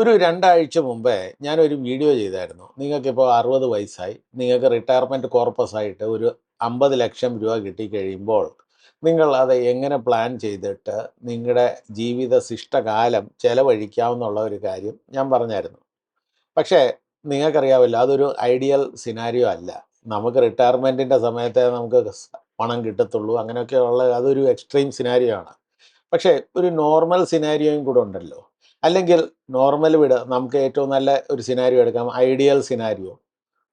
ഒരു രണ്ടാഴ്ച മുമ്പേ ഞാനൊരു വീഡിയോ ചെയ്തായിരുന്നു. നിങ്ങൾക്കിപ്പോൾ അറുപത് വയസ്സായി. നിങ്ങൾക്ക് റിട്ടയർമെന്റ് കോർപ്പസ് ആയിട്ട് ഒരു അമ്പത് ലക്ഷം രൂപ കിട്ടിക്കഴിയുമ്പോൾ നിങ്ങൾ അത് എങ്ങനെ പ്ലാൻ ചെയ്തിട്ട് നിങ്ങളുടെ ജീവിത ശിഷ്ടകാലം ചെലവഴിക്കാമെന്നുള്ള ഒരു കാര്യം ഞാൻ പറഞ്ഞായിരുന്നു. പക്ഷേ നിങ്ങൾക്കറിയാമല്ലോ അതൊരു ഐഡിയൽ സിനാരിയോ അല്ല. നമുക്ക് റിട്ടയർമെന്റിന്റെ സമയത്തെ നമുക്ക് പണം കിട്ടത്തുള്ളൂ. അങ്ങനെയൊക്കെയുള്ള അതൊരു എക്സ്ട്രീം സിനാരിയോ ആണ്. പക്ഷേ ഒരു നോർമൽ സിനാരിയോയും കൂടെ ഉണ്ടല്ലോ. അല്ലെങ്കിൽ നോർമൽ വിട് നമുക്ക് ഏറ്റവും നല്ല ഒരു സിനാരിയോ എടുക്കാം. ഐഡിയൽ സിനാരിയോ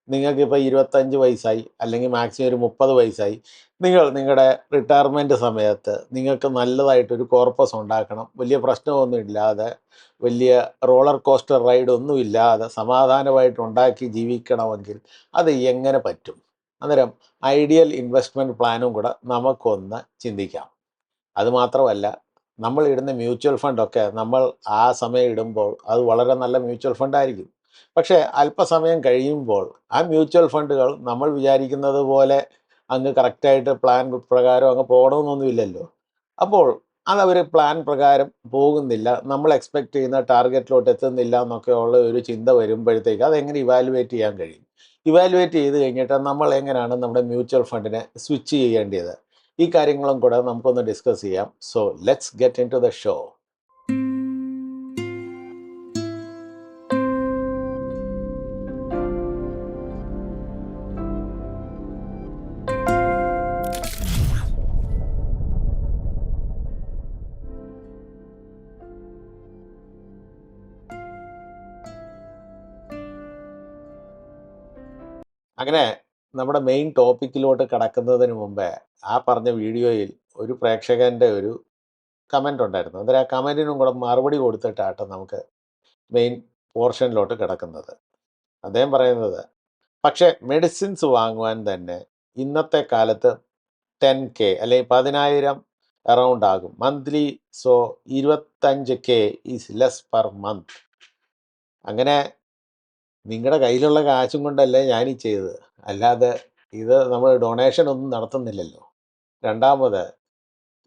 നിങ്ങൾക്കിപ്പോൾ ഇരുപത്തഞ്ച് വയസ്സായി അല്ലെങ്കിൽ മാക്സിമം ഒരു മുപ്പത് വയസ്സായി. നിങ്ങൾ നിങ്ങളുടെ റിട്ടയർമെന്റ് സമയത്ത് നിങ്ങൾക്ക് നല്ലതായിട്ടൊരു കോർപ്പസ് ഉണ്ടാക്കണം. വലിയ പ്രശ്നമൊന്നും ഇല്ലാതെ വലിയ റോളർ കോസ്റ്റർ റൈഡ് ഒന്നും ഇല്ലാതെ സമാധാനമായിട്ട് ഉണ്ടാക്കി ജീവിക്കണമെങ്കിൽ അത് എങ്ങനെ പറ്റും? അന്നേരം ഐഡിയൽ ഇൻവെസ്റ്റ്മെന്റ് പ്ലാനും കൂടെ നമുക്കൊന്ന് ചിന്തിക്കാം. അതുമാത്രമല്ല നമ്മൾ ഇടുന്ന മ്യൂച്വൽ ഫണ്ടൊക്കെ നമ്മൾ ആ സമയം ഇടുമ്പോൾ അത് വളരെ നല്ല മ്യൂച്വൽ ഫണ്ടായിരിക്കും പക്ഷേ അല്പസമയം കഴിയുമ്പോൾ ആ മ്യൂച്വൽ ഫണ്ടുകൾ നമ്മൾ വിചാരിക്കുന്നത് പോലെ അങ്ങ് കറക്റ്റായിട്ട് പ്ലാൻ പ്രകാരം അങ്ങ് പോകണമെന്നൊന്നുമില്ലല്ലോ. അപ്പോൾ അതവർ പ്ലാൻ പ്രകാരം പോകുന്നില്ല. നമ്മൾ എക്സ്പെക്റ്റ് ചെയ്യുന്ന ടാർഗറ്റിലോട്ട് എത്തുന്നില്ല എന്നൊക്കെയുള്ള ഒരു ചിന്ത വരുമ്പോഴത്തേക്ക് അതെങ്ങനെ ഇവാലുവേറ്റ് ചെയ്യാൻ കഴിയും? ഇവാലുവേറ്റ് ചെയ്ത് കഴിഞ്ഞിട്ട് നമ്മൾ എങ്ങനെയാണ് നമ്മുടെ മ്യൂച്വൽ ഫണ്ടിനെ സ്വിച്ച് ചെയ്യേണ്ടത്? ഈ കാര്യങ്ങളും കൂടെ നമുക്കൊന്ന് ഡിസ്കസ് ചെയ്യാം. So let's get into the show അങ്ങനെ നമ്മുടെ മെയിൻ ടോപ്പിക്കിലോട്ട് കടക്കുന്നതിന് മുമ്പേ ആ പറഞ്ഞ വീഡിയോയിൽ ഒരു പ്രേക്ഷകന്റെ ഒരു കമന്റ് ഉണ്ടായിരുന്നു. അന്നേരം ആ കമന്റിനും കൂടെ മറുപടി കൊടുത്തിട്ടാട്ടോ നമുക്ക് മെയിൻ പോർഷനിലോട്ട് കിടക്കുന്നത്. അദ്ദേഹം പറയുന്നത് പക്ഷേ മെഡിസിൻസ് വാങ്ങുവാൻ തന്നെ ഇന്നത്തെ കാലത്ത് ടെൻ കെ അല്ലെങ്കിൽ പതിനായിരം അറൗണ്ട് ആകും. മന്ത്ലി സോ ഇരുപത്തഞ്ച് K is less per month അങ്ങനെ നിങ്ങളുടെ കയ്യിലുള്ള കാശും കൊണ്ടല്ലേ ഞാനീ ചെയ്തത്. അല്ലാതെ ഇത് നമ്മൾ ഡൊണേഷൻ ഒന്നും നടത്തുന്നില്ലല്ലോ. രണ്ടാമത്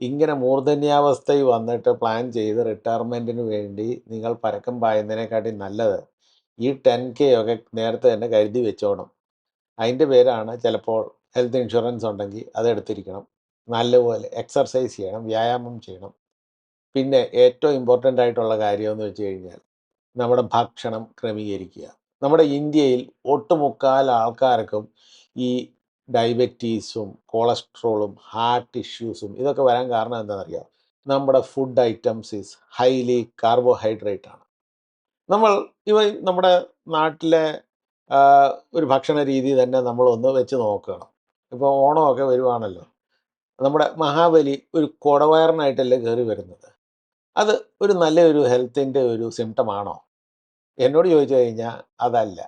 ഇങ്ങനെ മൂർധന്യാവസ്ഥയിൽ വന്നിട്ട് പ്ലാൻ ചെയ്ത് റിട്ടയർമെന്റിന് വേണ്ടി നിങ്ങൾ പരക്കം പായുന്നതിനെക്കാട്ടി നല്ലത് ഈ ടെൻ കെ ഒക്കെ നേരത്തെ തന്നെ കരുതി വെച്ചോണം. അതിന്റെ പേരാണ് ചിലപ്പോൾ ഹെൽത്ത് ഇൻഷുറൻസ് ഉണ്ടെങ്കിൽ അതെടുത്തിരിക്കണം നല്ലപോലെ എക്സർസൈസ് ചെയ്യണം വ്യായാമം ചെയ്യണം. പിന്നെ ഏറ്റവും ഇമ്പോർട്ടന്റ് ആയിട്ടുള്ള കാര്യമെന്ന് വെച്ച് കഴിഞ്ഞാൽ നമ്മുടെ ഭക്ഷണം ക്രമീകരിക്കുക. നമ്മുടെ ഇന്ത്യയിൽ ഒട്ടുമുക്കാൽ ആൾക്കാർക്കും ഈ ഡയബറ്റീസും കൊളസ്ട്രോളും ഹാർട്ട് ഇഷ്യൂസും ഇതൊക്കെ വരാൻ കാരണം എന്താണെന്നറിയാം? നമ്മുടെ food items is highly carbohydrate ആണ് നമ്മൾ ഇവ നമ്മുടെ നാട്ടിലെ ഒരു ഭക്ഷണ രീതി തന്നെ നമ്മളൊന്ന് വെച്ച് നോക്കണം. ഇപ്പോൾ ഓണമൊക്കെ വരുവാണല്ലോ. നമ്മുടെ മഹാബലി ഒരു കുടവയറിനായിട്ടല്ലേ കയറി വരുന്നത്? അത് ഒരു നല്ലൊരു ഹെൽത്തിന്റെ ഒരു സിംറ്റം ആണോ എന്നോട് ചോദിച്ചു കഴിഞ്ഞാൽ അതല്ല.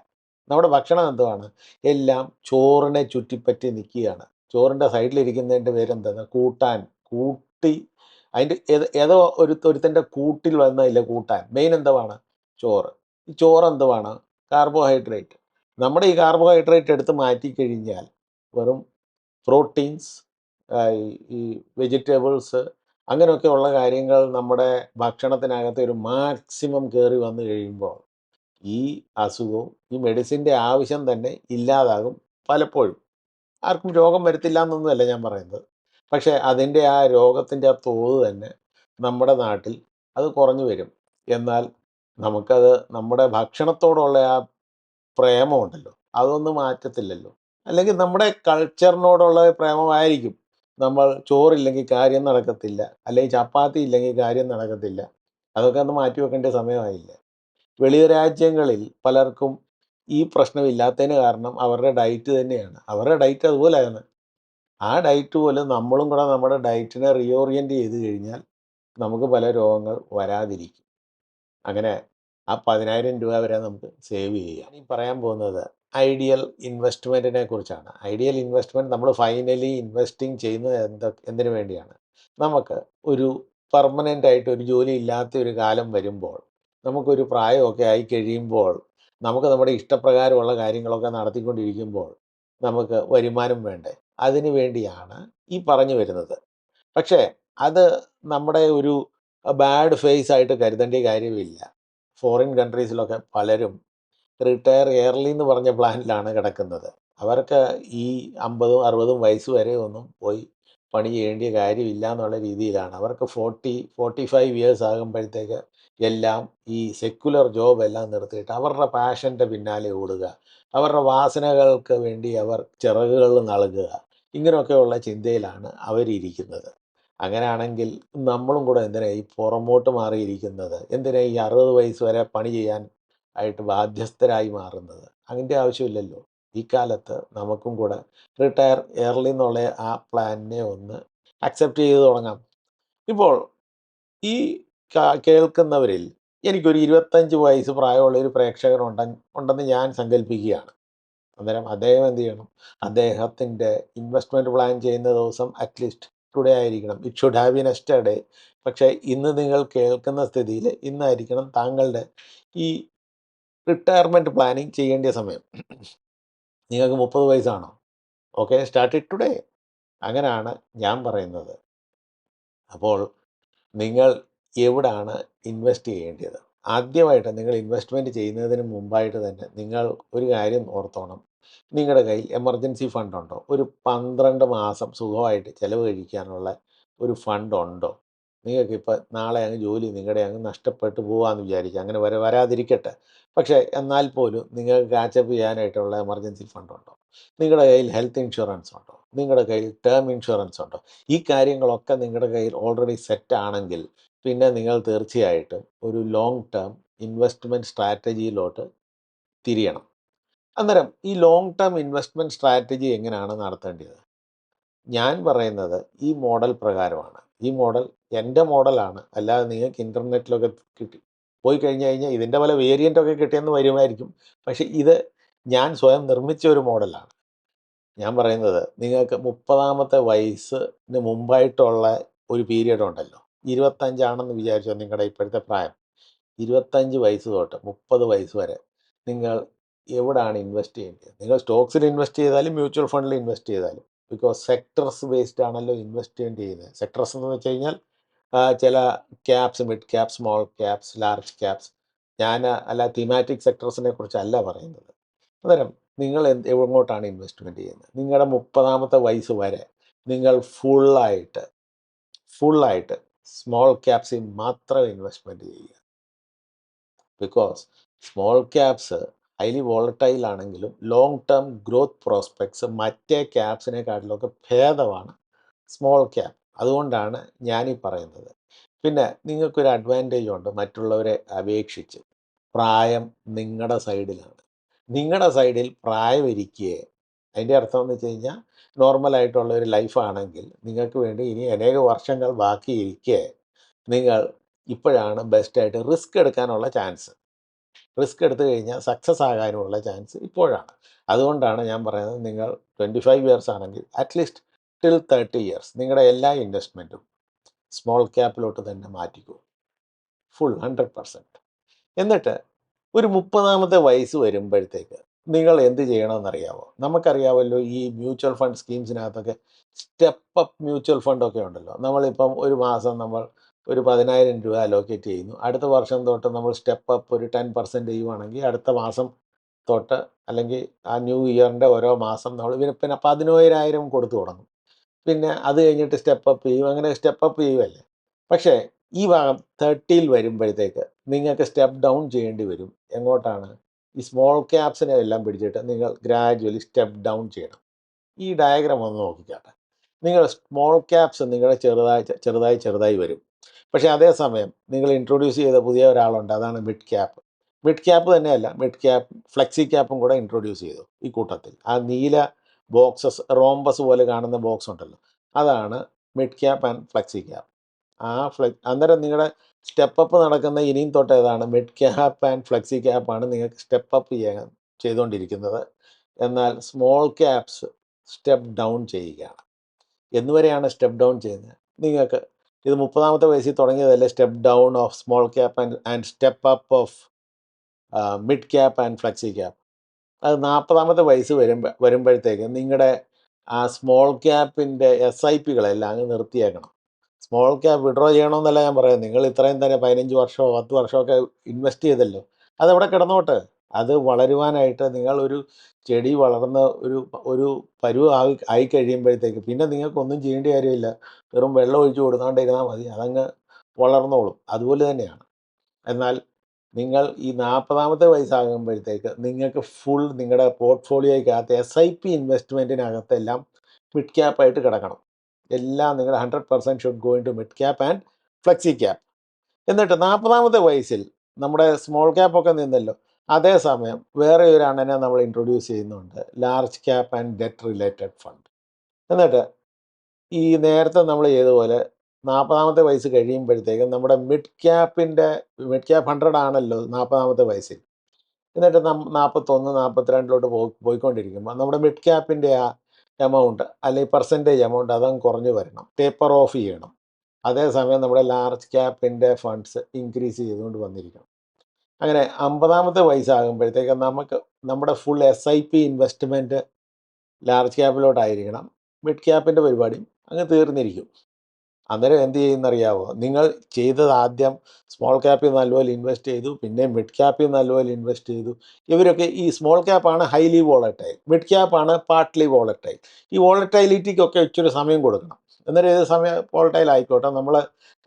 നമ്മുടെ ഭക്ഷണം എന്തുവാണ്? എല്ലാം ചോറിനെ ചുറ്റിപ്പറ്റി നിൽക്കുകയാണ്. ചോറിന്റെ സൈഡിലിരിക്കുന്നതിന്റെ പേരെന്താണ്? കൂട്ടാൻ. കൂട്ടി അതിന്റെ ഏത് ഒരു ഒരുത്തന്റെ കൂട്ടിൽ വന്നതില്ല കൂട്ടാൻ. മെയിൻ എന്തുവാണ്? ചോറ്. ഈ ചോറ് എന്തുവാണ്? കാർബോഹൈഡ്രേറ്റ് നമ്മുടെ ഈ കാർബോഹൈഡ്രേറ്റ് എടുത്ത് മാറ്റിക്കഴിഞ്ഞാൽ വെറും പ്രോട്ടീൻസ് ഈ വെജിറ്റബിൾസ് അങ്ങനെയൊക്കെയുള്ള കാര്യങ്ങൾ നമ്മുടെ ഭക്ഷണത്തിനകത്ത് ഒരു മാക്സിമം കയറി വന്നു കഴിയുമ്പോൾ ഈ അസുഖവും ഈ മെഡിസിന്റെ ആവശ്യം തന്നെ ഇല്ലാതാകും പലപ്പോഴും. ആർക്കും രോഗം വരത്തില്ല എന്നൊന്നുമല്ല ഞാൻ പറയുന്നത്. പക്ഷേ അതിന്റെ ആ രോഗത്തിന്റെ ആ തോത് തന്നെ നമ്മുടെ നാട്ടിൽ അത് കുറഞ്ഞു വരും. എന്നാൽ നമുക്കത് നമ്മുടെ ഭക്ഷണത്തോടുള്ള ആ പ്രേമമുണ്ടല്ലോ. അതൊന്നും മാറ്റത്തില്ലല്ലോ. അല്ലെങ്കിൽ നമ്മുടെ കൾച്ചറിനോടുള്ള പ്രേമമായിരിക്കും. നമ്മൾ ചോറില്ലെങ്കിൽ കാര്യം നടക്കത്തില്ല. അല്ലെങ്കിൽ ചപ്പാത്തി ഇല്ലെങ്കിൽ കാര്യം നടക്കത്തില്ല. അതൊക്കെ ഒന്ന് മാറ്റി വെക്കേണ്ട സമയമായില്ല? വെളിയ രാജ്യങ്ങളിൽ പലർക്കും ഈ പ്രശ്നമില്ലാത്തതിന് കാരണം അവരുടെ ഡയറ്റ് തന്നെയാണ്. അവരുടെ ഡയറ്റ് അതുപോലെയാണ്. ആ ഡയറ്റ് പോലും നമ്മളും കൂടെ നമ്മുടെ ഡയറ്റിനെ റീഓറിയന്റ് ചെയ്ത് കഴിഞ്ഞാൽ നമുക്ക് പല രോഗങ്ങൾ വരാതിരിക്കും. അങ്ങനെ ആ പതിനായിരം രൂപ വരെ നമുക്ക് സേവ് ചെയ്യാം. ഈ പറയാൻ പോകുന്നത് ഐഡിയൽ ഇൻവെസ്റ്റ്മെന്റിനെ കുറിച്ചാണ്. ഐഡിയൽ ഇൻവെസ്റ്റ്മെന്റ് നമ്മൾ ഫൈനലി ഇൻവെസ്റ്റിംഗ് ചെയ്യുന്നത് എന്തൊക്കെ എന്തിനു വേണ്ടിയാണ്? നമുക്ക് ഒരു പെർമനന്റ് ആയിട്ട് ഒരു ജോലി ഇല്ലാത്ത ഒരു കാലം വരുമ്പോൾ നമുക്കൊരു പ്രായമൊക്കെ ആയി കഴിയുമ്പോൾ നമുക്ക് നമ്മുടെ ഇഷ്ടപ്രകാരമുള്ള കാര്യങ്ങളൊക്കെ നടത്തിക്കൊണ്ടിരിക്കുമ്പോൾ നമുക്ക് വരുമാനം വേണ്ടേ? അതിനു വേണ്ടിയാണ് ഈ പറഞ്ഞു വരുന്നത്. പക്ഷേ അത് നമ്മുടെ ഒരു ബാഡ് ഫേസ് ആയിട്ട് കരുതേണ്ട കാര്യമില്ല. ഫോറിൻ കൺട്രീസിലൊക്കെ പലരും റിട്ടയർ എയർലി എന്ന് പറഞ്ഞ പ്ലാനിലാണ് കിടക്കുന്നത്. അവർക്ക് ഈ അമ്പതും അറുപതും വയസ്സ് വരെ ഒന്നും പോയി പണി ചെയ്യേണ്ട കാര്യമില്ല എന്നുള്ള രീതിയിലാണ്. അവർക്ക് ഫോർട്ടി ഫോർട്ടി ഫൈവ് ഇയേഴ്സ് ആകുമ്പോഴത്തേക്ക് എല്ലാം ഈ സെക്യുലർ ജോബ് എല്ലാം നിർത്തിയിട്ട് അവരുടെ പാഷന്റെ പിന്നാലെ ഓടുക. അവരുടെ വാസനകൾക്ക് വേണ്ടി അവർ ചിറകുകൾ നൽകുക ഇങ്ങനെയൊക്കെയുള്ള ചിന്തയിലാണ് അവരിയ്ക്കുന്നത് അങ്ങനെയാണെങ്കിൽ നമ്മളും കൂടെ എന്തിനാ ഈ പുറമോട്ട് മാറിയിരിക്കുന്നത്? എന്തിനാ ഈ അറുപത് വയസ്സ് വരെ പണി ചെയ്യാൻ ആയിട്ട് ബാധ്യസ്ഥരായി മാറുന്നത്? അതിന്റെ ആവശ്യമില്ലല്ലോ. ഈ കാലത്ത് നമുക്കും കൂടെ റിട്ടയർ എയർലി എന്നുള്ള ആ പ്ലാനിനെ ഒന്ന് അക്സെപ്റ്റ് ചെയ്ത് തുടങ്ങാം. ഇപ്പോൾ ഈ കേൾക്കുന്നവരിൽ എനിക്കൊരു ഇരുപത്തഞ്ച് വയസ്സ് പ്രായമുള്ള ഒരു പ്രേക്ഷകൻ ഉണ്ട ഉണ്ടെന്ന് ഞാൻ സങ്കല്പിക്കുകയാണ് അന്നേരം അദ്ദേഹം എന്ത് ചെയ്യണം? അദ്ദേഹത്തിന്റെ ഇൻവെസ്റ്റ്മെന്റ് പ്ലാൻ ചെയ്യുന്ന ദിവസം അറ്റ്ലീസ്റ്റ് ടുഡേ ആയിരിക്കണം. It should have been yesterday പക്ഷേ ഇന്ന് നിങ്ങൾ കേൾക്കുന്ന സ്ഥിതിയിൽ ഇന്നായിരിക്കണം താങ്കളുടെ ഈ റിട്ടയർമെന്റ് പ്ലാനിങ് ചെയ്യേണ്ട സമയം. നിങ്ങൾക്ക് മുപ്പത് വയസ്സാണോ? ഓക്കെ സ്റ്റാർട്ട് ഇറ്റ് ടുഡേ അങ്ങനെയാണ് ഞാൻ പറയുന്നത്. അപ്പോൾ നിങ്ങൾ എവിടാണ് ഇൻവെസ്റ്റ് ചെയ്യേണ്ടത്? ആദ്യമായിട്ട് നിങ്ങൾ ഇൻവെസ്റ്റ്മെന്റ് ചെയ്യുന്നതിന് മുമ്പായിട്ട് തന്നെ നിങ്ങൾ ഒരു കാര്യം ഓർത്തോണം. നിങ്ങളുടെ കയ്യിൽ എമർജൻസി ഫണ്ട് ഉണ്ടോ ഒരു പന്ത്രണ്ട് മാസം സുഖമായിട്ട് ചിലവ് കഴിക്കാനുള്ള ഒരു ഫണ്ട് ഉണ്ടോ നിങ്ങൾക്കിപ്പോൾ നാളെ അങ്ങ് ജോലി നിങ്ങളുടെ അങ്ങ് നഷ്ടപ്പെട്ടു പോകാമെന്ന് വിചാരിക്കുക അങ്ങനെ വര വരാതിരിക്കട്ടെ. പക്ഷേ എന്നാൽ പോലും നിങ്ങൾക്ക് കാച്ചപ്പ് ചെയ്യാനായിട്ടുള്ള എമർജൻസി ഫണ്ട് ഉണ്ടോ നിങ്ങളുടെ കയ്യിൽ ഹെൽത്ത് ഇൻഷുറൻസ് ഉണ്ടോ നിങ്ങളുടെ കയ്യിൽ ടേം ഇൻഷുറൻസ് ഉണ്ടോ ഈ കാര്യങ്ങളൊക്കെ നിങ്ങളുടെ കയ്യിൽ ഓൾറെഡി സെറ്റ് ആണെങ്കിൽ പിന്നെ നിങ്ങൾ തീർച്ചയായിട്ടും ഒരു ലോങ് ടേം ഇൻവെസ്റ്റ്മെന്റ് സ്ട്രാറ്റജിയിലോട്ട് തിരിയണം. അന്നേരം ഈ ലോങ് ടേം ഇൻവെസ്റ്റ്മെന്റ് സ്ട്രാറ്റജി എങ്ങനെയാണ് നടത്തേണ്ടത്? ഞാൻ പറയുന്നത് ഈ മോഡൽ പ്രകാരമാണ്. ഈ മോഡൽ എന്റെ മോഡലാണ് അല്ലാതെ നിങ്ങൾക്ക് ഇന്റർനെറ്റിലൊക്കെ കിട്ടി പോയി കഴിഞ്ഞ് കഴിഞ്ഞാൽ ഇതിന്റെ പല വേരിയന്റൊക്കെ കിട്ടിയെന്ന് വരുമായിരിക്കും. പക്ഷേ ഇത് ഞാൻ സ്വയം നിർമ്മിച്ച ഒരു മോഡലാണ് ഞാൻ പറയുന്നത് നിങ്ങൾക്ക് മുപ്പതാമത്തെ വയസ്സിന് മുമ്പായിട്ടുള്ള ഒരു പീരീഡ് ഉണ്ടല്ലോ. ഇരുപത്തഞ്ചാണെന്ന് വിചാരിച്ചോ നിങ്ങളുടെ ഇപ്പോഴത്തെ പ്രായം. ഇരുപത്തഞ്ച് വയസ്സ് തൊട്ട് മുപ്പത് വയസ്സ് വരെ നിങ്ങൾ എവിടാണ് ഇൻവെസ്റ്റ് ചെയ്യേണ്ടത്? നിങ്ങൾ സ്റ്റോക്സിൽ ഇൻവെസ്റ്റ് ചെയ്താലും മ്യൂച്വൽ ഫണ്ടിൽ ഇൻവെസ്റ്റ് ചെയ്താലും. ബിക്കോസ് സെക്ടർസ് ബേസ്ഡ് ആണല്ലോ ഇൻവെസ്റ്റ്മെന്റ് ചെയ്യുന്നത് സെക്ടർസ് എന്ന് വെച്ച് കഴിഞ്ഞാൽ ചില caps mid caps small caps large caps. ഞാൻ അല്ല തിമാറ്റിക് സെക്ടർസിനെ കുറിച്ചല്ല പറയുന്നത്. അന്നേരം നിങ്ങൾ എന്ത് എങ്ങോട്ടാണ് ഇൻവെസ്റ്റ്മെന്റ് ചെയ്യുന്നത്? നിങ്ങളുടെ മുപ്പതാമത്തെ വയസ്സ് വരെ നിങ്ങൾ ഫുള്ളായിട്ട് ഫുള്ളായിട്ട് സ്മോൾ ക്യാപ്സിൽ മാത്രം ഇൻവെസ്റ്റ്മെന്റ് ചെയ്യുക. Because small caps highly volatile ആണെങ്കിലും ലോങ് ടേം ഗ്രോത്ത് പ്രോസ്പെക്ട്സ് മറ്റേ ക്യാപ്സിനെക്കാട്ടിലൊക്കെ ഭേദമാണ് സ്മോൾ ക്യാപ് അതുകൊണ്ടാണ് ഞാനീ പറയുന്നത്. പിന്നെ നിങ്ങൾക്കൊരു അഡ്വാന്റേജ് ഉണ്ട് മറ്റുള്ളവരെ അപേക്ഷിച്ച്. പ്രായം നിങ്ങളുടെ സൈഡിലാണ് നിങ്ങളുടെ സൈഡിൽ പ്രായം ഇരിക്കുകയെ അതിന്റെ അർത്ഥം എന്ന് വെച്ച് കഴിഞ്ഞാൽ നോർമലായിട്ടുള്ള ഒരു ലൈഫാണെങ്കിൽ നിങ്ങൾക്ക് വേണ്ടി ഇനി അനേക വർഷങ്ങൾ ബാക്കിയിരിക്കെ നിങ്ങൾ ഇപ്പോഴാണ് ബെസ്റ്റായിട്ട് റിസ്ക് എടുക്കാനുള്ള ചാൻസ് റിസ്ക് എടുത്തു കഴിഞ്ഞാൽ സക്സസ് ആകാനുമുള്ള ചാൻസ് ഇപ്പോഴാണ്. അതുകൊണ്ടാണ് ഞാൻ പറയുന്നത് നിങ്ങൾ ട്വന്റി ഫൈവ് ഇയേഴ്സ് ആണെങ്കിൽ at least till thirty years നിങ്ങളുടെ എല്ലാ ഇൻവെസ്റ്റ്മെന്റും സ്മോൾ ക്യാപ്പിലോട്ട് തന്നെ മാറ്റിക്കൂ. ഫുൾ ഹൺഡ്രഡ് പെർസെന്റ് എന്നിട്ട് ഒരു മുപ്പതാമത്തെ വയസ്സ് വരുമ്പോഴത്തേക്ക് നിങ്ങൾ എന്ത് ചെയ്യണമെന്നറിയാമോ നമുക്കറിയാമല്ലോ ഈ മ്യൂച്വൽ ഫണ്ട് സ്കീംസിനകത്തൊക്കെ സ്റ്റെപ്പ് അപ്പ് മ്യൂച്വൽ ഫണ്ടൊക്കെ ഉണ്ടല്ലോ. നമ്മളിപ്പം ഒരു മാസം നമ്മൾ ഒരു പതിനായിരം രൂപ അലോക്കേറ്റ് ചെയ്യുന്നു. അടുത്ത വർഷം തൊട്ട് നമ്മൾ സ്റ്റെപ്പ് അപ്പ് ഒരു ടെൻ പെർസെന്റ് ചെയ്യുവാണെങ്കിൽ അടുത്ത മാസം തൊട്ട് അല്ലെങ്കിൽ ആ ന്യൂ ഇയറിന്റെ ഓരോ മാസം നമ്മൾ പിന്നെ പതിനോരായിരം കൊടുത്തു തുടങ്ങും. പിന്നെ അത് കഴിഞ്ഞിട്ട് സ്റ്റെപ്പ് അപ്പ് ചെയ്യും. അങ്ങനെ സ്റ്റെപ്പ് അപ്പ് ചെയ്യുമല്ലേ പക്ഷേ ഈ ഭാഗം തേർട്ടിയിൽ വരുമ്പോഴത്തേക്ക് നിങ്ങൾക്ക് സ്റ്റെപ്പ് ഡൗൺ ചെയ്യേണ്ടി വരും. എങ്ങോട്ടാണ്? ഈ സ്മോൾ ക്യാപ്സിനെ എല്ലാം പിടിച്ചിട്ട് നിങ്ങൾ ഗ്രാജുവലി സ്റ്റെപ്പ് ഡൗൺ ചെയ്യണം. ഈ ഡയഗ്രാം ഒന്ന് നോക്കിക്കാട്ടെ. നിങ്ങൾ സ്മോൾ ക്യാപ്സ് നിങ്ങളുടെ ചെറുതായി ചെറുതായി ചെറുതായി വരും. പക്ഷേ അതേസമയം നിങ്ങൾ ഇൻട്രൊഡ്യൂസ് ചെയ്ത പുതിയ ഒരാളുണ്ട്. അതാണ് മിഡ് ക്യാപ്പ് മിഡ് ക്യാപ്പ് തന്നെയല്ല മിഡ് ക്യാപ്പ് ഫ്ലെക്സി ക്യാപ്പും കൂടെ ഇൻട്രൊഡ്യൂസ് ചെയ്തു ഈ കൂട്ടത്തിൽ. ആ നീല ബോക്സസ് റോംബസ് പോലെ കാണുന്ന ബോക്സ് ഉണ്ടല്ലോ. അതാണ് mid cap and flexi cap ആ ഫ്ലെക് അന്നേരം നിങ്ങളുടെ സ്റ്റെപ്പ് അപ്പ് നടക്കുന്ന ഇനിയും തൊട്ട് ഏതാണ്? മിഡ് ക്യാപ്പ് ആൻഡ് ഫ്ലെക്സി ക്യാപ്പാണ് നിങ്ങൾക്ക് സ്റ്റെപ്പ് അപ്പ് ചെയ്യാൻ ചെയ്തുകൊണ്ടിരിക്കുന്നത്. എന്നാൽ സ്മോൾ ക്യാപ്സ് സ്റ്റെപ്പ് ഡൗൺ ചെയ്യുകയാണ്. എന്നുവരെയാണ് സ്റ്റെപ്പ് ഡൗൺ ചെയ്യുന്നത്? നിങ്ങൾക്ക് ഇത് മുപ്പതാമത്തെ വയസ്സിൽ തുടങ്ങിയതല്ലേ step down of small cap and and step up of mid cap and flexi cap അത് നാൽപ്പതാമത്തെ വയസ്സ് വരുമ്പോൾ വരുമ്പോഴത്തേക്ക് നിങ്ങളുടെ ആ സ്മോൾ ക്യാപ്പിന്റെ എസ് ഐ പികളെല്ലാം അങ്ങ് നിർത്തിയേക്കണം. സ്മോൾ ക്യാപ്പ് വിഡ്രോ ചെയ്യണമെന്നല്ല ഞാൻ പറയുന്നത്. നിങ്ങൾ ഇത്രയും തന്നെ പതിനഞ്ച് വർഷമോ പത്ത് വർഷമൊക്കെ ഇൻവെസ്റ്റ് ചെയ്തല്ലോ. അതവിടെ കിടന്നോട്ടെ. അത് വളരുവാനായിട്ട് നിങ്ങൾ ഒരു ചെടി വളർന്ന ഒരു ഒരു പരുവ് ആയി ആയി കഴിയുമ്പോഴത്തേക്ക് പിന്നെ നിങ്ങൾക്കൊന്നും ചെയ്യേണ്ട കാര്യമില്ല. വെറും വെള്ളം ഒഴിച്ച് കൊടുക്കാണ്ടിരുന്നാൽ മതി. അതങ്ങ് വളർന്നോളും. അതുപോലെ തന്നെയാണ്. എന്നാൽ നിങ്ങൾ ഈ നാൽപ്പതാമത്തെ വയസ്സാകുമ്പോഴത്തേക്ക് നിങ്ങൾക്ക് ഫുൾ നിങ്ങളുടെ പോർട്ട്ഫോളിയോയ്ക്കകത്ത് എസ് ഐ പി ഇൻവെസ്റ്റ്മെന്റിനകത്തെല്ലാം മിഡ് ക്യാപ്പായിട്ട് കിടക്കണം. എല്ലാം നിങ്ങൾ hundred percent should going to mid cap and flexi cap എന്നിട്ട് നാൽപ്പതാമത്തെ വയസ്സിൽ നമ്മുടെ സ്മോൾ ക്യാപ്പ് ഒക്കെ നിന്നല്ലോ. അതേസമയം വേറെ ഒരു അണ്ണനെ നമ്മൾ ഇൻട്രൊഡ്യൂസ് ചെയ്യുന്നുണ്ട്. Large cap and debt related fund എന്നിട്ട് ഈ നേരത്തെ നമ്മൾ ചെയ്തതുപോലെ നാൽപ്പതാമത്തെ വയസ്സ് കഴിയുമ്പോഴത്തേക്കും നമ്മുടെ മിഡ് ക്യാപ്പിന്റെ മിഡ് ക്യാപ്പ് ഹൺഡ്രഡ് ആണല്ലോ നാൽപ്പതാമത്തെ വയസ്സിൽ. എന്നിട്ട് നാൽപ്പത്തൊന്ന് നാൽപ്പത്തിരണ്ടിലോട്ട് പോ പോയിക്കൊണ്ടിരിക്കുമ്പോൾ നമ്മുടെ മിഡ് ക്യാപ്പിന്റെ ആ എമൗണ്ട് അല്ലെങ്കിൽ പെർസെന്റേജ് എമൗണ്ട് അതങ്ങ് കുറഞ്ഞു വരണം. ടേപ്പർ ഓഫ് ചെയ്യണം. അതേസമയം നമ്മുടെ ലാർജ് ക്യാപ്പിന്റെ ഫണ്ട്സ് ഇൻക്രീസ് ചെയ്തുകൊണ്ട് വന്നിരിക്കണം. അങ്ങനെ അമ്പതാമത്തെ വയസ്സാകുമ്പോഴത്തേക്ക് നമുക്ക് നമ്മുടെ full S I P investment large ക്യാപ്പിലോട്ടായിരിക്കണം mid ക്യാപ്പിന്റെ പരിപാടിയും അങ്ങ് തീർന്നിരിക്കും. അന്നേരം എന്ത് ചെയ്യുന്നറിയാവോ? നിങ്ങൾ ചെയ്തത് ആദ്യം സ്മോൾ ക്യാപ്പിൽ നല്ലപോലെ ഇൻവെസ്റ്റ് ചെയ്തു പിന്നെ മിഡ് ക്യാപ്പിൽ നല്ലപോലെ ഇൻവെസ്റ്റ് ചെയ്തു. ഇവരൊക്കെ ഈ സ്മോൾ ക്യാപ്പാണ് ഹൈലി വോളറ്റൈൽ മിഡ് ക്യാപ്പാണ് പാർട്ട്ലി വോളറ്റൈൽ ഈ വോളറ്റൈലിറ്റിക്കൊക്കെ ഇച്ചിരി സമയം കൊടുക്കണം. എന്നിട്ട് ഏത് സമയം വോളറ്റൈൽ ആയിക്കോട്ടെ. നമ്മൾ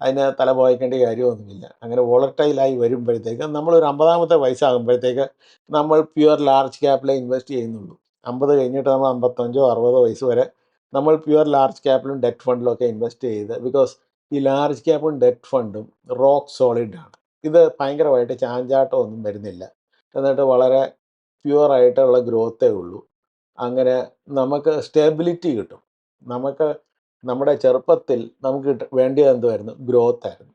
അതിന് തല പോയിക്കേണ്ട കാര്യമൊന്നുമില്ല. അങ്ങനെ വോളറ്റൈലായി വരുമ്പോഴത്തേക്ക് നമ്മളൊരു അമ്പതാമത്തെ വയസ്സാകുമ്പോഴത്തേക്ക് നമ്മൾ പ്യുവർ ലാർജ് ക്യാപ്പിലെ ഇൻവെസ്റ്റ് ചെയ്യുന്നുള്ളൂ. അമ്പത് കഴിഞ്ഞിട്ട് നമ്മൾ അമ്പത്തഞ്ചോ അറുപതോ വയസ്സ് വരെ നമ്മൾ പ്യുവർ ലാർജ് ക്യാപ്പിലും ഡെറ്റ് ഫണ്ടിലും ഒക്കെ ഇൻവെസ്റ്റ് ചെയ്ത് ബിക്കോസ് ഈ ലാർജ് ക്യാപ്പും ഡെറ്റ് ഫണ്ടും റോക്ക് സോളിഡ് ആണ്. ഇത് ഭയങ്കരമായിട്ട് ചാഞ്ചാട്ടം ഒന്നും വരുന്നില്ല. എന്നിട്ട് വളരെ പ്യുവർ ആയിട്ടുള്ള ഗ്രോത്തേ ഉള്ളൂ. അങ്ങനെ നമുക്ക് സ്റ്റെബിലിറ്റി കിട്ടും. നമുക്ക് നമ്മുടെ ചെറുപ്പത്തിൽ നമുക്ക് വേണ്ടിയത് എന്തുമായിരുന്നു ഗ്രോത്ത് ആയിരുന്നു.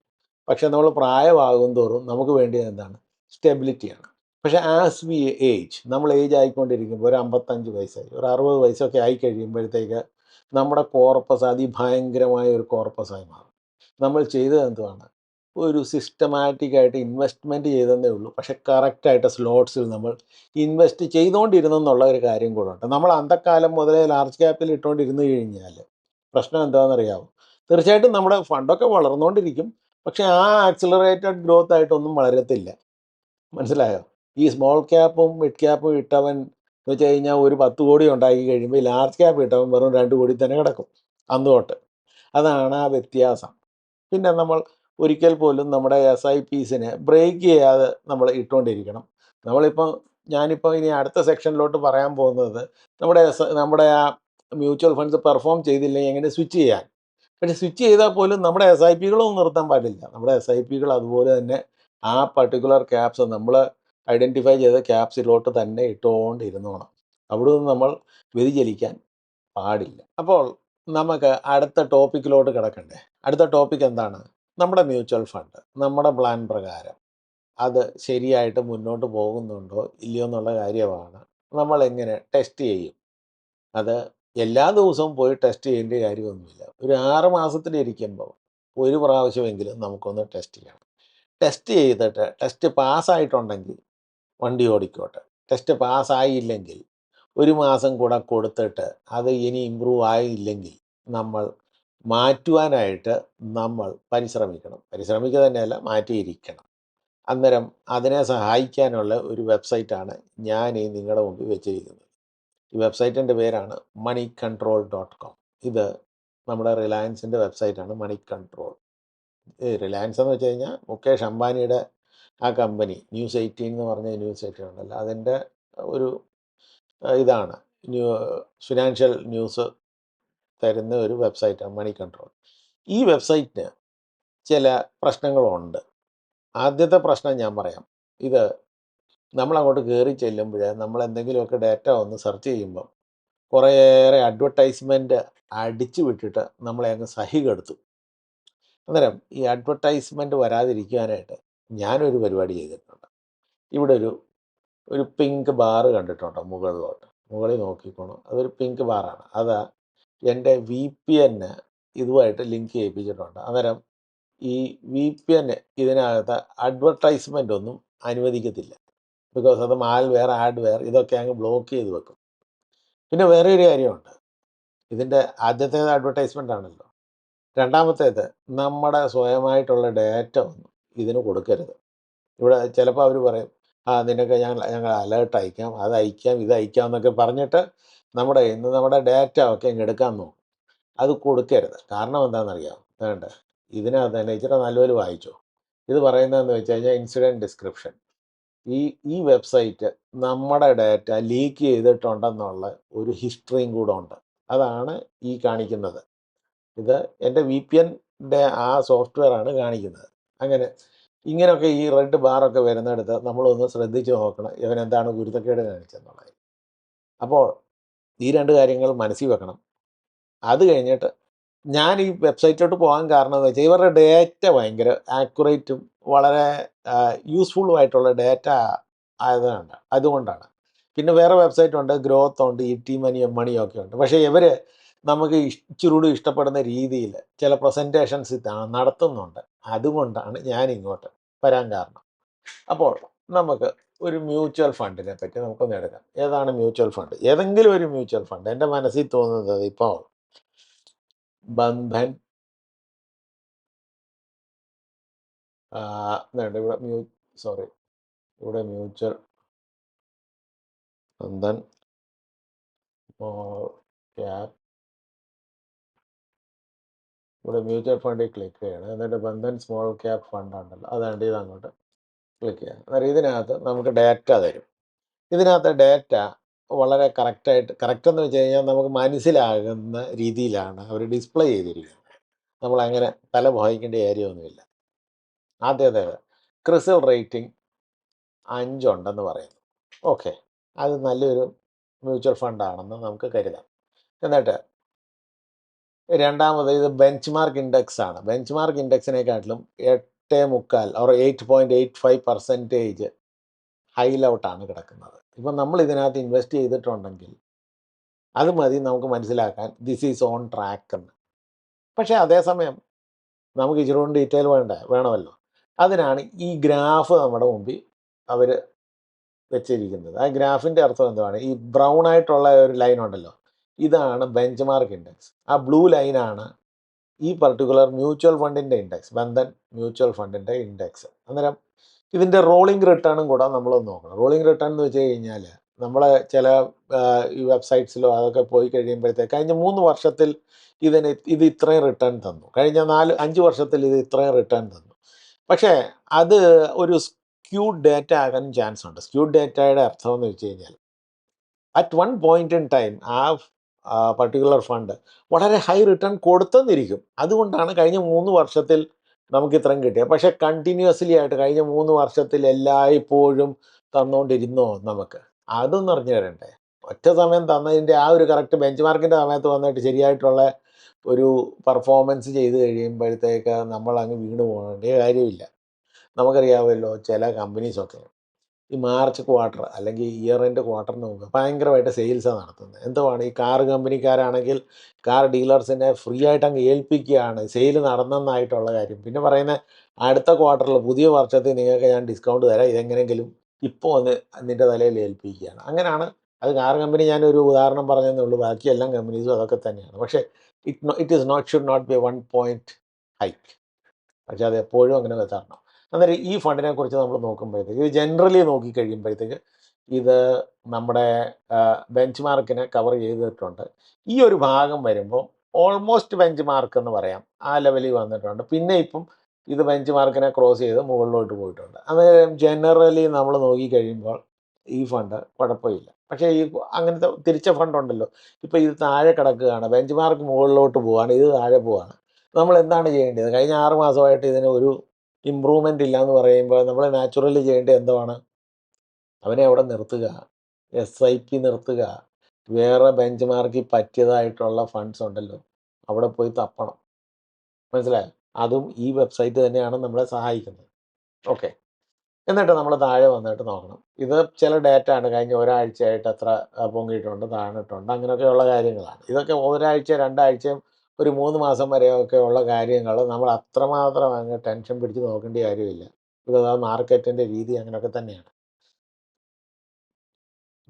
പക്ഷെ നമ്മൾ പ്രായമാകും തോറും നമുക്ക് വേണ്ടിയത് എന്താണ്? സ്റ്റെബിലിറ്റിയാണ് പക്ഷേ ആസ് വി ഏജ് നമ്മൾ ഏജ് ആയിക്കൊണ്ടിരിക്കുമ്പോൾ ഒരു അമ്പത്തഞ്ച് വയസ്സായി. ഒരു അറുപത് വയസ്സൊക്കെ ആയി കഴിയുമ്പോഴത്തേക്ക് നമ്മുടെ കോർപ്പസ് അതിഭയങ്കരമായ ഒരു കോർപ്പസായി മാറും. നമ്മൾ ചെയ്തത് എന്തുവാണ്? ഒരു സിസ്റ്റമാറ്റിക് ആയിട്ട് ഇൻവെസ്റ്റ്മെന്റ് ചെയ്തതേ ഉള്ളൂ. പക്ഷേ കറക്റ്റായിട്ട് സ്ലോട്ട്സിൽ നമ്മൾ ഇൻവെസ്റ്റ് ചെയ്തുകൊണ്ടിരുന്നെന്നുള്ള ഒരു കാര്യം കൂടെ ഉണ്ട് നമ്മൾ അന്തക്കാലം മുതലേ ലാർജ് ക്യാപ്പിൽ ഇട്ടുകൊണ്ടിരുന്നു കഴിഞ്ഞാൽ പ്രശ്നം എന്താണെന്നറിയാമോ തീർച്ചയായിട്ടും നമ്മുടെ ഫണ്ടൊക്കെ വളർന്നുകൊണ്ടിരിക്കും പക്ഷേ ആ ആക്സിലറേറ്റഡ് ഗ്രോത്ത് ആയിട്ടൊന്നും വളരത്തില്ല. മനസ്സിലായോ? ഈ സ്മോൾ ക്യാപ്പും മിഡ് ക്യാപ്പും ഇട്ടവൻ വെച്ച് കഴിഞ്ഞാൽ ഒരു പത്ത് കോടി ഉണ്ടാക്കി കഴിയുമ്പോൾ ലാർജ് ക്യാപ്പ് കിട്ടുമ്പോൾ വെറും രണ്ട് കോടി തന്നെ കിടക്കും അന്ന് തൊട്ട്. അതാണ് ആ വ്യത്യാസം. പിന്നെ നമ്മൾ ഒരിക്കൽ പോലും നമ്മുടെ എസ് ഐ പീസിനെ ബ്രേക്ക് ചെയ്യാതെ നമ്മൾ ഇട്ടുകൊണ്ടിരിക്കണം നമ്മളിപ്പോൾ ഞാനിപ്പോൾ ഇനി അടുത്ത സെക്ഷനിലോട്ട് പറയാൻ പോകുന്നത് നമ്മുടെ നമ്മുടെ ആ മ്യൂച്വൽ ഫണ്ട്സ് പെർഫോം ചെയ്തില്ലെങ്കിൽ എങ്ങനെ സ്വിച്ച് ചെയ്യാൻ? പക്ഷെ സ്വിച്ച് ചെയ്താൽ പോലും നമ്മുടെ എസ് ഐ പികളൊന്നും നിർത്താൻ പാടില്ല. നമ്മുടെ എസ് ഐ പികൾ അതുപോലെ തന്നെ ആ പർട്ടിക്കുലർ ക്യാപ്സ് നമ്മൾ ഐഡന്റിഫൈ ചെയ്ത ക്യാപ്സിലോട്ട് തന്നെ ഇട്ടുകൊണ്ടിരുന്നോണം. അവിടെ നിന്ന് നമ്മൾ വ്യതിചലിക്കാൻ പാടില്ല. അപ്പോൾ നമുക്ക് അടുത്ത ടോപ്പിക്കിലോട്ട് കിടക്കണ്ടേ? അടുത്ത ടോപ്പിക് എന്താണ്? നമ്മുടെ മ്യൂച്വൽ ഫണ്ട് നമ്മുടെ പ്ലാൻ പ്രകാരം. അത് ശരിയായിട്ട് മുന്നോട്ട് പോകുന്നുണ്ടോ? ഇല്ലയോ എന്നുള്ള കാര്യമാണ് നമ്മൾ എങ്ങനെ ടെസ്റ്റ് ചെയ്യും? അത് എല്ലാ ദിവസവും പോയി ടെസ്റ്റ് ചെയ്യേണ്ട കാര്യമൊന്നുമില്ല. ഒരു ആറ് മാസത്തിലിരിക്കുമ്പോൾ ഒരു പ്രാവശ്യമെങ്കിലും നമുക്കൊന്ന് ടെസ്റ്റ് ചെയ്യണം. ടെസ്റ്റ് ചെയ്തിട്ട് ടെസ്റ്റ് പാസ്സായിട്ടുണ്ടെങ്കിൽ വണ്ടി ഓടിക്കോട്ടെ. ടെസ്റ്റ് പാസ്സായില്ലെങ്കിൽ ഒരു മാസം കൂടെ കൊടുത്തിട്ട് അത് ഇനി ഇമ്പ്രൂവ് ആയില്ലെങ്കിൽ നമ്മൾ മാറ്റുവാനായിട്ട് നമ്മൾ പരിശ്രമിക്കണം. പരിശ്രമിക്കുക തന്നെയല്ല മാറ്റിയിരിക്കണം. അന്നേരം അതിനെ സഹായിക്കാനുള്ള ഒരു വെബ്സൈറ്റാണ് ഞാൻ ഈ നിങ്ങളുടെ മുമ്പിൽ വെച്ചിരിക്കുന്നത്. ഈ വെബ്സൈറ്റിന്റെ പേരാണ് മണി കൺട്രോൾ ഡോട്ട് കോം. ഇത് നമ്മുടെ റിലയൻസിന്റെ വെബ്സൈറ്റാണ് മണി കൺട്രോൾ റിലയൻസ് എന്ന് വെച്ച് കഴിഞ്ഞാൽ മുകേഷ് അംബാനിയുടെ ആ കമ്പനി ന്യൂസ് എയ്റ്റീൻ എന്ന് പറഞ്ഞ ന്യൂസ് എയ്റ്റീൻ ഉണ്ടല്ലോ. അതിന്റെ ഒരു ഇതാണ്. ന്യൂ ഫിനാൻഷ്യൽ ന്യൂസ് തരുന്ന ഒരു വെബ്സൈറ്റാണ് മണി കൺട്രോൾ. ഈ വെബ്സൈറ്റിന് ചില പ്രശ്നങ്ങളുണ്ട്. ആദ്യത്തെ പ്രശ്നം ഞാൻ പറയാം. ഇത് നമ്മളങ്ങോട്ട് കയറി ചെല്ലുമ്പോൾ നമ്മൾ എന്തെങ്കിലുമൊക്കെ ഡാറ്റ ഒന്ന് സെർച്ച് ചെയ്യുമ്പം കുറേയേറെ അഡ്വർടൈസ്മെന്റ് അടിച്ചു വിട്ടിട്ട് നമ്മളെ അങ്ങ് സഹികെടുത്തു. അന്നേരം ഈ അഡ്വർടൈസ്മെന്റ് വരാതിരിക്കാനായിട്ട് ഞാനൊരു പരിപാടി ചെയ്തിട്ടുണ്ട്. ഇവിടെ ഒരു ഒരു പിങ്ക് ബാറ് കണ്ടിട്ടുണ്ടോ മുകളിലോട്ട് മുകളിൽ നോക്കിക്കോണം. അതൊരു പിങ്ക് ബാറാണ്. അതാ എന്റെ വി പി എന് ഇതുമായിട്ട് ലിങ്ക് ചെയ്യിപ്പിച്ചിട്ടുണ്ട്. അന്നേരം ഈ വി പി എൻ ഇതിനകത്ത് അഡ്വർടൈസ്മെന്റ് ഒന്നും അനുവദിക്കത്തില്ല. ബിക്കോസ് അത് മാൽവെയർ ആഡ്വെയർ ഇതൊക്കെ അങ്ങ് ബ്ലോക്ക് ചെയ്ത് വെക്കും. പിന്നെ വേറെ ഒരു കാര്യമുണ്ട്. ഇതിന്റെ ആദ്യത്തേത് അഡ്വർടൈസ്മെന്റ് ആണല്ലോ. രണ്ടാമത്തേത് നമ്മുടെ സ്വയമായിട്ടുള്ള ഡാറ്റ ഒന്നും ഇതിന് കൊടുക്കരുത്. ഇവിടെ ചിലപ്പോൾ അവർ പറയും ആ നിനക്ക് ഞങ്ങൾ ഞങ്ങൾ അലേർട്ട് അയക്കാം അത് അയക്കാം ഇത് അയക്കാം എന്നൊക്കെ പറഞ്ഞിട്ട് നമ്മുടെ ഇന്ന് നമ്മുടെ ഡാറ്റ ഒക്കെ ഇങ്ങ് എടുക്കാൻ നോക്കും. അത് കൊടുക്കരുത്. കാരണം എന്താണെന്നറിയാം? വേണ്ട. ഇതിനകത്ത് തന്നെ ഇച്ചിരി നല്ലൊരു വായിച്ചോ? ഇത് പറയുന്നതെന്ന് വെച്ച് കഴിഞ്ഞാൽ ഇൻസിഡന്റ് ഡിസ്ക്രിപ്ഷൻ ഈ ഈ വെബ്സൈറ്റ് നമ്മുടെ ഡാറ്റ ലീക്ക് ചെയ്തിട്ടുണ്ടെന്നുള്ള ഒരു ഹിസ്റ്ററിയും കൂടെ ഉണ്ട്. അതാണ് ഈ കാണിക്കുന്നത്. ഇത് എന്റെ വി പി എന്റെ ആ സോഫ്റ്റ്വെയർ ആണ് കാണിക്കുന്നത്. അങ്ങനെ ഇങ്ങനെയൊക്കെ ഈ റെഡ് ബാറൊക്കെ വരുന്നിടത്ത് നമ്മളൊന്ന് ശ്രദ്ധിച്ച് നോക്കണം ഇവൻ എന്താണ് ഗുരുത്തക്കേട് കാണിച്ചെന്നുള്ളത്. അപ്പോൾ ഈ രണ്ട് കാര്യങ്ങൾ മനസ്സിൽ വെക്കണം. അത് കഴിഞ്ഞിട്ട് ഞാൻ ഈ വെബ്സൈറ്റിലോട്ട് പോകാൻ കാരണം എന്ന് വെച്ചാൽ ഇവരുടെ ഡേറ്റ ഭയങ്കര ആക്യുറേറ്റും വളരെ യൂസ്ഫുള്ളുമായിട്ടുള്ള ഡേറ്റ ആയതുകൊണ്ട് അതുകൊണ്ടാണ്. പിന്നെ വേറെ വെബ്സൈറ്റ് ഉണ്ട് ഗ്രോത്ത് ഉണ്ട് ഇ ടി മണി എം ഒക്കെ ഉണ്ട്. പക്ഷേ ഇവർ നമുക്ക് ഇച്ചിരൂടും ഇഷ്ടപ്പെടുന്ന രീതിയിൽ ചില പ്രസന്റേഷൻസ് നടത്തുന്നുണ്ട്. അതുകൊണ്ടാണ് ഞാൻ ഇങ്ങോട്ട് വരാൻ കാരണം. അപ്പോൾ നമുക്ക് ഒരു മ്യൂച്വൽ ഫണ്ടിനെ പറ്റി നമുക്കൊന്ന് എടുക്കാം. ഏതാണ് മ്യൂച്വൽ ഫണ്ട്? ഏതെങ്കിലും ഒരു മ്യൂച്വൽ ഫണ്ട്. എന്റെ മനസ്സിൽ തോന്നുന്നത് ഇപ്പോൾ ബന്ധൻ ഇവിടെ മ്യൂ സോറി ഇവിടെ മ്യൂച്വൽ ബന്ധൻ ക്യാപ് ഇവിടെ മ്യൂച്വൽ ഫണ്ടിൽ ക്ലിക്ക് ചെയ്യണം. എന്നിട്ട് ബന്ധൻ സ്മോൾ ക്യാപ് ഫണ്ട് ഉണ്ടല്ലോ അതാണ്ട് ഇത് അങ്ങോട്ട് ക്ലിക്ക് ചെയ്യാം അന്നേരം ഇതിനകത്ത് നമുക്ക് ഡാറ്റ തരും. ഇതിനകത്ത് ഡാറ്റ വളരെ കറക്റ്റായിട്ട് കറക്റ്റ് എന്ന് വെച്ച് കഴിഞ്ഞാൽ നമുക്ക് മനസ്സിലാകുന്ന രീതിയിലാണ് അവർ ഡിസ്പ്ലേ ചെയ്തിരിക്കുന്നത്. നമ്മൾ അങ്ങനെ തല വഹിക്കേണ്ട കാര്യമൊന്നുമില്ല. ആദ്യത്തേത് ക്രിസിൽ റേറ്റിംഗ് അഞ്ചുണ്ടെന്ന് പറയുന്നു. ഓക്കെ അത് നല്ലൊരു മ്യൂച്വൽ ഫണ്ടാണെന്ന് നമുക്ക് കരുതാം. എന്നിട്ട് രണ്ടാമത് ഇത് ബെഞ്ച് മാർക്ക് ഇൻഡെക്സ് ആണ്. ബെഞ്ച് മാർക്ക് ഇൻഡെക്സിനെക്കാട്ടിലും എട്ട് മുക്കാൽ or eight point eight five percentage ഹൈലൗട്ടാണ് കിടക്കുന്നത്. ഇപ്പം നമ്മൾ ഇതിനകത്ത് ഇൻവെസ്റ്റ് ചെയ്തിട്ടുണ്ടെങ്കിൽ അത് മതി നമുക്ക് മനസ്സിലാക്കാൻ. ദിസ് ഈസ് ഓൺ ട്രാക്ക് എന്ന്. പക്ഷേ അതേസമയം നമുക്ക് ഇച്ചിരി കൊണ്ട് ഡീറ്റെയിൽ വേണ്ട വേണമല്ലോ. അതിനാണ് ഈ ഗ്രാഫ് നമ്മുടെ മുമ്പിൽ അവർ വെച്ചിരിക്കുന്നത്. ആ ഗ്രാഫിന്റെ അർത്ഥം എന്താണ്? ഈ ബ്രൗൺ ആയിട്ടുള്ള ഒരു ലൈൻ ഉണ്ടല്ലോ. ഇതാണ് ബെഞ്ച് മാർക്ക് ഇൻഡെക്സ് ആ ബ്ലൂ ലൈനാണ് ഈ പർട്ടിക്കുലർ മ്യൂച്വൽ ഫണ്ടിന്റെ ഇൻഡെക്സ് ബന്ധൻ മ്യൂച്വൽ ഫണ്ടിന്റെ ഇൻഡെക്സ് അന്നേരം ഇതിന്റെ റോളിംഗ് റിട്ടേണും കൂടെ നമ്മളൊന്ന് നോക്കണം. റോളിംഗ് റിട്ടേൺ എന്ന് വെച്ച് കഴിഞ്ഞാൽ നമ്മളെ ചില ഈ വെബ്സൈറ്റ്സിലോ അതൊക്കെ പോയി കഴിയുമ്പോഴത്തേക്ക് കഴിഞ്ഞ മൂന്ന് വർഷത്തിൽ ഇതിന് ഇത് ഇത്രയും റിട്ടേൺ തന്നു. കഴിഞ്ഞ നാല് അഞ്ച് വർഷത്തിൽ ഇത് ഇത്രയും റിട്ടേൺ തന്നു. പക്ഷേ അത് ഒരു സ്ക്യൂഡ് ഡേറ്റ ആകാനും ചാൻസ് ഉണ്ട്. സ്ക്യൂഡ് ഡേറ്റയുടെ അർത്ഥം എന്ന് വെച്ച് കഴിഞ്ഞാൽ at one point in time ആ പർട്ടിക്കുലർ ഫണ്ട് വളരെ ഹൈ റിട്ടേൺ കൊടുത്തെന്നിരിക്കും. അതുകൊണ്ടാണ് കഴിഞ്ഞ മൂന്ന് വർഷത്തിൽ നമുക്ക് ഇത്രയും കിട്ടിയത്. പക്ഷേ കണ്ടിന്യൂസ്ലി ആയിട്ട് കഴിഞ്ഞ മൂന്ന് വർഷത്തിൽ എല്ലായ്പ്പോഴും തന്നുകൊണ്ടിരുന്നോ നമുക്ക്? അതൊന്നും അറിഞ്ഞു തരണ്ടേ ഒറ്റ സമയം തന്നതിന്റെ ആ ഒരു കറക്റ്റ് ബെഞ്ച് മാർക്കിന്റെ സമയത്ത് വന്നിട്ട് ശരിയായിട്ടുള്ള ഒരു പെർഫോമൻസ് ചെയ്ത് കഴിയുമ്പോഴത്തേക്ക് നമ്മൾ അങ്ങ് വീണ് പോകേണ്ട കാര്യമില്ല. നമുക്കറിയാമല്ലോ ചില കമ്പനീസൊക്കെ ഈ മാർച്ച് ക്വാർട്ടർ അല്ലെങ്കിൽ ഇയർ എൻഡ് ക്വാർട്ടറിന് മുമ്പ് ഭയങ്കരമായിട്ട് സെയിൽസാണ് നടത്തുന്നത് എന്തുവാണ്? ഈ കാർ കമ്പനിക്കാരാണെങ്കിൽ കാർ ഡീലേഴ്സിനെ ഫ്രീ ആയിട്ട് അങ്ങ് ഏൽപ്പിക്കുകയാണ്. സെയിൽ നടന്നെന്നായിട്ടുള്ള കാര്യം. പിന്നെ പറയുന്ന അടുത്ത ക്വാർട്ടറിൽ പുതിയ വർഷത്തിൽ നിങ്ങൾക്ക് ഞാൻ ഡിസ്കൗണ്ട് തരാം. ഇതെങ്ങനെയെങ്കിലും ഇപ്പോൾ ഒന്ന് നിന്റെ തലയിൽ ഏൽപ്പിക്കുകയാണ്. അങ്ങനെയാണ്. അത് കാർ കമ്പനി ഞാനൊരു ഉദാഹരണം പറഞ്ഞതേ ഉള്ളൂ. ബാക്കി എല്ലാ കമ്പനീസും അതൊക്കെ തന്നെയാണ്. പക്ഷേ it it is not should not be one point hike പക്ഷേ അത് എപ്പോഴും അങ്ങനെ തരണം അന്നേരം ഈ ഫണ്ടിനെ കുറിച്ച് നമ്മൾ നോക്കുമ്പോഴത്തേക്ക് ഇത് ജനറലി നോക്കിക്കഴിയുമ്പോഴത്തേക്ക് ഇത് നമ്മുടെ ബെഞ്ച് മാർക്കിനെ കവർ ചെയ്തിട്ടുണ്ട്. ഈ ഒരു ഭാഗം വരുമ്പോൾ ഓൾമോസ്റ്റ് ബെഞ്ച് മാർക്ക് എന്ന് പറയാം. ആ ലെവലിൽ വന്നിട്ടുണ്ട്. പിന്നെ ഇപ്പം ഇത് ബെഞ്ച് മാർക്കിനെ ക്രോസ് ചെയ്ത് മുകളിലോട്ട് പോയിട്ടുണ്ട്. അന്നേരം ജനറലി നമ്മൾ നോക്കിക്കഴിയുമ്പോൾ ഈ ഫണ്ട് കുഴപ്പമില്ല. പക്ഷേ ഈ അങ്ങനത്തെ തിരിച്ച ഫണ്ട് ഉണ്ടല്ലോ. ഇപ്പോൾ ഇത് താഴെ കിടക്കുകയാണ്. ബെഞ്ച് മാർക്ക് മുകളിലോട്ട് പോവാണ് ഇത് താഴെ പോവാണ് നമ്മൾ എന്താണ് ചെയ്യേണ്ടത്? കഴിഞ്ഞ ആറ് മാസമായിട്ട് ഇതിന് ഒരു ഇമ്പ്രൂവ്മെന്റ് ഇല്ല എന്ന് പറയുമ്പോൾ നമ്മൾ നാച്ചുറലി ചെയ്യേണ്ടത് എന്താണ് അവനെ അവിടെ നിർത്തുക. എസ് ഐ പി നിർത്തുക. വേറെ ബെഞ്ച് മാർക്കിൽ പറ്റിയതായിട്ടുള്ള ഫണ്ട്സ് ഉണ്ടല്ലോ. അവിടെ പോയി തപ്പണം. മനസ്സിലായോ? അതും ഈ വെബ്സൈറ്റ് തന്നെയാണ് നമ്മളെ സഹായിക്കുന്നത്. ഓക്കെ എന്നിട്ട് നമ്മൾ താഴെ വന്നിട്ട് നോക്കണം. ഇത് ചില ഡാറ്റ ആണ്. കഴിഞ്ഞ ഒരാഴ്ചയായിട്ട് എത്ര പൊങ്ങിയിട്ടുണ്ട് താഴ്ന്നിട്ടുണ്ട്. അങ്ങനെയൊക്കെയുള്ള കാര്യങ്ങളാണ്. ഇതൊക്കെ ഒരാഴ്ച രണ്ടാഴ്ചയും ഒരു മൂന്ന് മാസം വരെയൊക്കെ ഉള്ള കാര്യങ്ങൾ നമ്മൾ അത്രമാത്രം അങ്ങ് ടെൻഷൻ പിടിച്ച് നോക്കേണ്ട കാര്യമില്ല. ബിക്കോസ് ആ മാർക്കറ്റിന്റെ രീതി അങ്ങനെയൊക്കെ തന്നെയാണ്.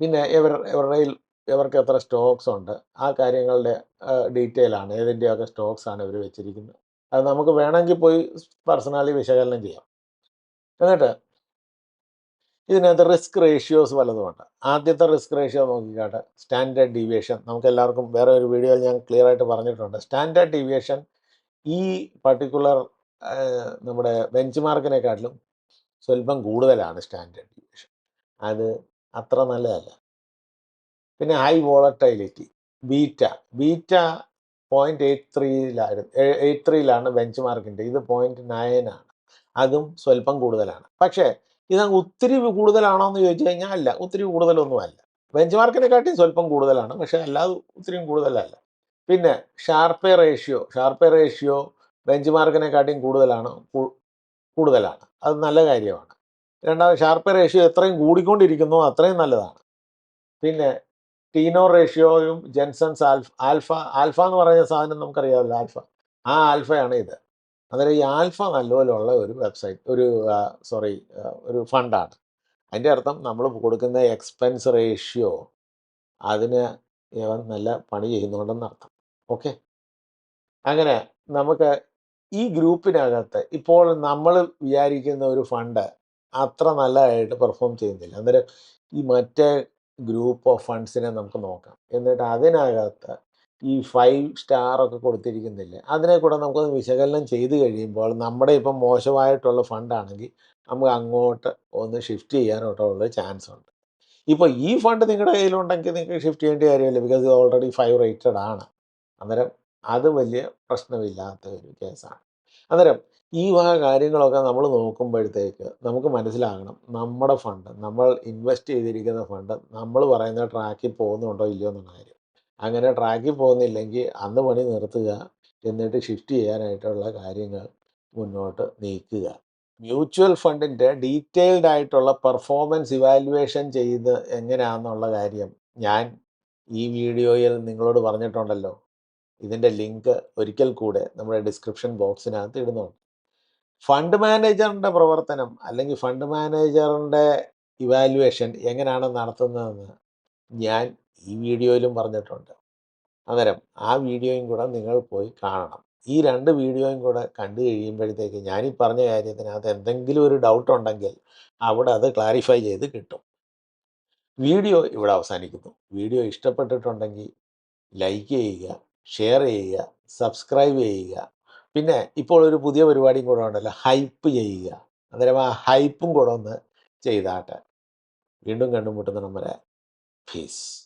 പിന്നെ എവർ ഇവരുടെ കയ്യിൽ ഇവർക്ക് എത്ര സ്റ്റോക്സ് ഉണ്ട്? ആ കാര്യങ്ങളുടെ ഡീറ്റെയിൽ ആണ്. ഏതിന്റെയൊക്കെ സ്റ്റോക്സ് ആണ് ഇവർ വെച്ചിരിക്കുന്നത്. അത് നമുക്ക് വേണമെങ്കിൽ പോയി പേഴ്സണലി വിശകലനം ചെയ്യാം. എന്നിട്ട് ഇതിനകത്ത് റിസ്ക് റേഷ്യോസ് പലതുമുണ്ട് ആദ്യത്തെ റിസ്ക് റേഷ്യോ നോക്കിക്കാട്ടെ സ്റ്റാൻഡേർഡ് ഡീവിയേഷൻ നമുക്ക് എല്ലാവർക്കും വേറെ ഒരു വീഡിയോയിൽ ഞാൻ ക്ലിയർ ആയിട്ട് പറഞ്ഞിട്ടുണ്ട്. സ്റ്റാൻഡേർഡ് ഡീവിയേഷൻ ഈ പർട്ടിക്കുലർ നമ്മുടെ ബെഞ്ച് മാർക്കിനെക്കാട്ടിലും സ്വല്പം കൂടുതലാണ് സ്റ്റാൻഡേർഡ് ഡീവിയേഷൻ അത് അത്ര നല്ലതല്ല. പിന്നെ high volatility beta beta point eight ത്രീയിലായിരുന്നു eight ത്രീയിലാണ് ബെഞ്ച് മാർക്കിന്റെ ഇത് പോയിന്റ് നയനാണ് അതും സ്വല്പം കൂടുതലാണ്. പക്ഷേ ഇതങ്ങ് ഒത്തിരി കൂടുതലാണോ എന്ന് ചോദിച്ചു കഴിഞ്ഞാൽ അല്ല ഒത്തിരി കൂടുതലൊന്നുമല്ല. ബെഞ്ച് മാർക്കിനെക്കാട്ടി സ്വല്പം കൂടുതലാണ് പക്ഷെ അല്ലാതെ ഒത്തിരിയും കൂടുതലല്ല. പിന്നെ ഷാർപ്പേ റേഷ്യോ ഷാർപ്പേ റേഷ്യോ ബെഞ്ച് മാർക്കിനെക്കാട്ടിയും കൂടുതലാണ് കൂടുതലാണ്. അത് നല്ല കാര്യമാണ്. രണ്ടാമത് ഷാർപ്പേ റേഷ്യോ എത്രയും കൂടിക്കൊണ്ടിരിക്കുന്നു അത്രയും നല്ലതാണ്. പിന്നെ ടീനോ റേഷ്യോയും ജെൻസൺസ് ആൽഫ ആൽഫ ആൽഫ എന്ന് പറയുന്ന സാധനം നമുക്കറിയാമല്ലോ ആൽഫ. ആ ആൽഫയാണ് ഇത്. അന്നേരം ഈ ആൽഫ നല്ലപോലുള്ള ഒരു വെബ്സൈറ്റ് ഒരു സോറി ഒരു ഫണ്ടാണ്. അതിന്റെ അർത്ഥം നമ്മൾ കൊടുക്കുന്ന എക്സ്പെൻസ് റേഷ്യോ അതിന് ഇവൻ നല്ല പണി ചെയ്യുന്നുണ്ടെന്ന് അർത്ഥം. ഓക്കെ? അങ്ങനെ നമുക്ക് ഈ ഗ്രൂപ്പിനകത്ത് ഇപ്പോൾ നമ്മൾ വിചാരിക്കുന്ന ഒരു ഫണ്ട് അത്ര നല്ലതായിട്ട് പെർഫോം ചെയ്യുന്നില്ല. അന്നേരം ഈ മറ്റേ ഗ്രൂപ്പ് ഓഫ് ഫണ്ട്സിനെ നമുക്ക് നോക്കാം. എന്നിട്ട് അതിനകത്ത് ഈ ഫൈവ് സ്റ്റാർ ഒക്കെ കൊടുത്തിരിക്കുന്നില്ലേ? അതിനെ കൂടെ നമുക്കൊന്ന് വിശകലനം ചെയ്ത് കഴിയുമ്പോൾ നമ്മുടെ ഇപ്പം മോശമായിട്ടുള്ള ഫണ്ടാണെങ്കിൽ നമുക്ക് അങ്ങോട്ട് ഒന്ന് ഷിഫ്റ്റ് ചെയ്യാനോട്ടുള്ള ചാൻസ് ഉണ്ട്. ഇപ്പോൾ ഈ ഫണ്ട് നിങ്ങളുടെ കയ്യിലുണ്ടെങ്കിൽ നിങ്ങൾക്ക് ഷിഫ്റ്റ് ചെയ്യേണ്ട കാര്യമില്ല ബിക്കോസ് ഇത് ഓൾറെഡി ഫൈവ് റേറ്റഡ് ആണ്. അന്നേരം അത് വലിയ പ്രശ്നമില്ലാത്ത ഒരു കേസാണ് അന്നേരം ഈ വക കാര്യങ്ങളൊക്കെ നമ്മൾ നോക്കുമ്പോഴത്തേക്ക് നമുക്ക് മനസ്സിലാകണം നമ്മുടെ ഫണ്ട് നമ്മൾ ഇൻവെസ്റ്റ് ചെയ്തിരിക്കുന്ന ഫണ്ട് നമ്മൾ പറയുന്ന ട്രാക്കിൽ പോകുന്നുണ്ടോ ഇല്ലയോ എന്നുള്ള കാര്യം. അങ്ങനെ ട്രാക്കിൽ പോകുന്നില്ലെങ്കിൽ അന്ന് പണി നിർത്തുക എന്നിട്ട് ഷിഫ്റ്റ് ചെയ്യാനായിട്ടുള്ള കാര്യങ്ങൾ മുന്നോട്ട് നീക്കുക. മ്യൂച്വൽ ഫണ്ടിന്റെ ഡീറ്റെയിൽഡ് ആയിട്ടുള്ള പെർഫോമൻസ് ഇവാലുവേഷൻ ചെയ്ത് എങ്ങനെയാണെന്നുള്ള കാര്യം ഞാൻ ഈ വീഡിയോയിൽ നിങ്ങളോട് പറഞ്ഞിട്ടുണ്ടല്ലോ. ഇതിന്റെ ലിങ്ക് ഒരിക്കൽ കൂടെ നമ്മുടെ ഡിസ്ക്രിപ്ഷൻ ബോക്സിനകത്ത് ഇടുന്നുണ്ട്. ഫണ്ട് മാനേജറിന്റെ പ്രവർത്തനം അല്ലെങ്കിൽ ഫണ്ട് മാനേജറിന്റെ ഇവാലുവേഷൻ എങ്ങനെയാണ് നടത്തുന്നതെന്ന് ഞാൻ ഈ വീഡിയോയിലും പറഞ്ഞിട്ടുണ്ട്. അന്നേരം ആ വീഡിയോയും കൂടെ നിങ്ങൾ പോയി കാണണം. ഈ രണ്ട് വീഡിയോയും കൂടെ കണ്ടു കഴിയുമ്പോഴത്തേക്ക് ഞാനീ പറഞ്ഞ കാര്യത്തിനകത്ത് എന്തെങ്കിലും ഒരു ഡൗട്ട് ഉണ്ടെങ്കിൽ അവിടെ അത് ക്ലാരിഫൈ ചെയ്ത് കിട്ടും. വീഡിയോ ഇവിടെ അവസാനിക്കുന്നു. വീഡിയോ ഇഷ്ടപ്പെട്ടിട്ടുണ്ടെങ്കിൽ ലൈക്ക് ചെയ്യുക ഷെയർ ചെയ്യുക സബ്സ്ക്രൈബ് ചെയ്യുക. പിന്നെ ഇപ്പോൾ ഒരു പുതിയ പരിപാടിയും കൂടെ ഉണ്ടല്ലോ ഹൈപ്പ് ചെയ്യുക. അന്നേരം ആ ഹൈപ്പും കൂടെ ഒന്ന് ചെയ്താട്ടെ. വീണ്ടും കണ്ടുമുട്ടുന്ന നമ്മുടെ ഫീസ്